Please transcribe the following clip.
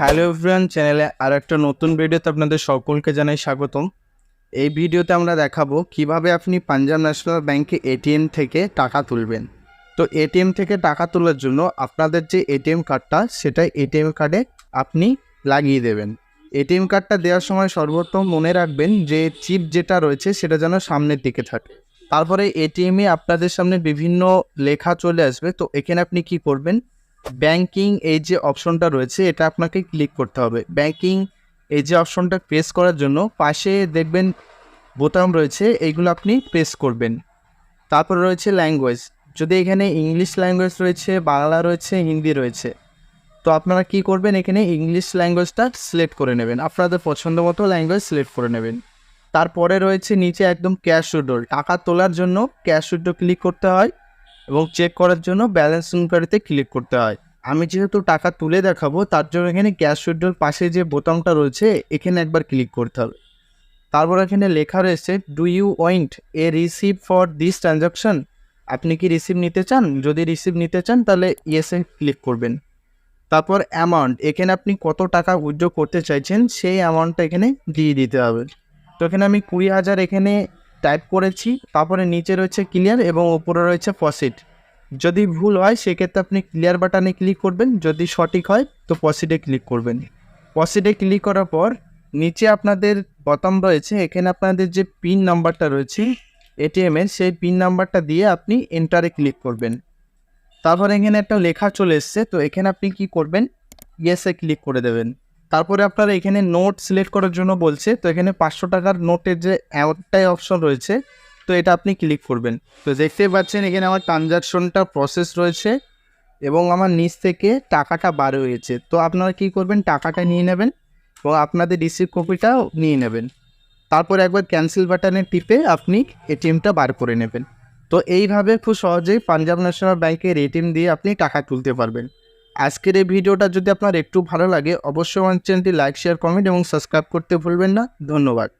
Hello everyone চ্যানেলে আর একটা নতুন ভিডিওতে আপনাদের সকলকে জানাই স্বাগতম। এই ভিডিওতে আমরা দেখাবো কীভাবে আপনি পাঞ্জাব ন্যাশনাল ব্যাংকে এটিএম থেকে টাকা তুলবেন। তো এটিএম থেকে টাকা তোলার জন্য আপনাদের যে এটিএম কার্ডটা, সেটা এটিএম কার্ডে আপনি লাগিয়ে দেবেন। এটিএম কার্ডটা দেওয়ার সময় সর্বপ্রথম মনে রাখবেন যে চিপ যেটা রয়েছে, সেটা যেন সামনের দিকে থাকে। তারপরে এটিএমে আপনাদের সামনে বিভিন্ন লেখা চলে আসবে। তো এখানে আপনি কি করবেন? ব্যাংকিং এই যে অপশনটা রয়েছে, এটা আপনাকে ক্লিক করতে হবে। ব্যাংকিং এই যে অপশনটা প্রেস করার জন্য পাশে দেখবেন বোতাম রয়েছে, এইগুলো আপনি প্রেস করবেন। তারপর রয়েছে ল্যাঙ্গুয়েজ যদি এখানে ইংলিশ ল্যাঙ্গুয়েজ রয়েছে, বাংলা রয়েছে, হিন্দি রয়েছে, তো আপনারা কি করবেন? এখানে ইংলিশ ল্যাঙ্গুয়েজটা সিলেক্ট করে নেবেন। আপনাদের পছন্দ মতো ল্যাঙ্গুয়েজ সিলেক্ট করে নেবেন। তারপরে রয়েছে নিচে একদম ক্যাশ উইড্রোল টাকা তোলার জন্য ক্যাশ উইড্রো ক্লিক করতে হয়। এবং চেক করার জন্য ব্যালেন্স ইনকোয়ারিতে ক্লিক করতে হয়। আমি যেহেতু টাকা তুলে দেখাবো, তার জন্য এখানে ক্যাশ উইড্রোর পাশে যে বোতামটা রয়েছে, এখানে একবার ক্লিক করতে হবে। তারপর এখানে লেখা রয়েছে do you want a receive for this transaction আপনি কি রিসিভ নিতে চান? যদি রিসিভ নিতে চান, তাহলে ইয়েসে ক্লিক করবেন। তারপর অ্যামাউন্ট এখানে আপনি কত টাকা উইথড্র করতে চাইছেন, সেই অ্যামাউন্টটা এখানে দিয়ে দিতে হবে। তো এখানে আমি কুড়ি হাজার এখানে টাইপ করেছি, তারপরে নিচে রয়েছে ক্লিয়ার এবং উপরে রয়েছে পসিট যদি ভুল হয়, সেক্ষেত্রে আপনি ক্লিয়ার বাটনে ক্লিক করবেন। যদি সঠিক হয়, তো পসিটে ক্লিক করবেন। পসিটে ক্লিক করার পর, নিচে আপনাদের বটম রয়েছে। এখানে আপনাদের যে পিন নাম্বারটা রয়েছে এটিএমের সেই পিন নাম্বারটা দিয়ে আপনি এন্টারে ক্লিক করবেন। তারপর এখানে একটা লেখা চলে এসছে, তো এখানে আপনি কি করবেন? ইয়েসে ক্লিক করে দেবেন। তারপরে আপনারা এখানে নোট সিলেক্ট করার জন্য বলছে, তো এখানে পাঁচশো টাকার নোটের যে একটাই অপশন রয়েছে, তো এটা আপনি ক্লিক করবেন। তো দেখতেই পাচ্ছেন এখানে আমার ট্রানজাকশনটা প্রসেস রয়েছে এবং আমার নিচ থেকে টাকাটা বার হয়েছে। তো আপনারা কি করবেন, টাকাটা নিয়ে নেবেন এবং আপনাদের রিসিভ কপিটাও নিয়ে নেবেন। তারপর একবার ক্যান্সেল বাটনে টিপে আপনি এটিএমটা বার করে নেবেন। তো এইভাবে খুব সহজেই পাঞ্জাব ন্যাশনাল ব্যাংকের এটিএম দিয়ে আপনি টাকা তুলতে পারবেন। আজকের এই ভিডিওটা যদি আপনার একটু ভালো লাগে, অবশ্যই আমার চ্যানেলটি লাইক শেয়ার কমেন্ট এবং সাবস্ক্রাইব করতে ভুলবেন না। ধন্যবাদ।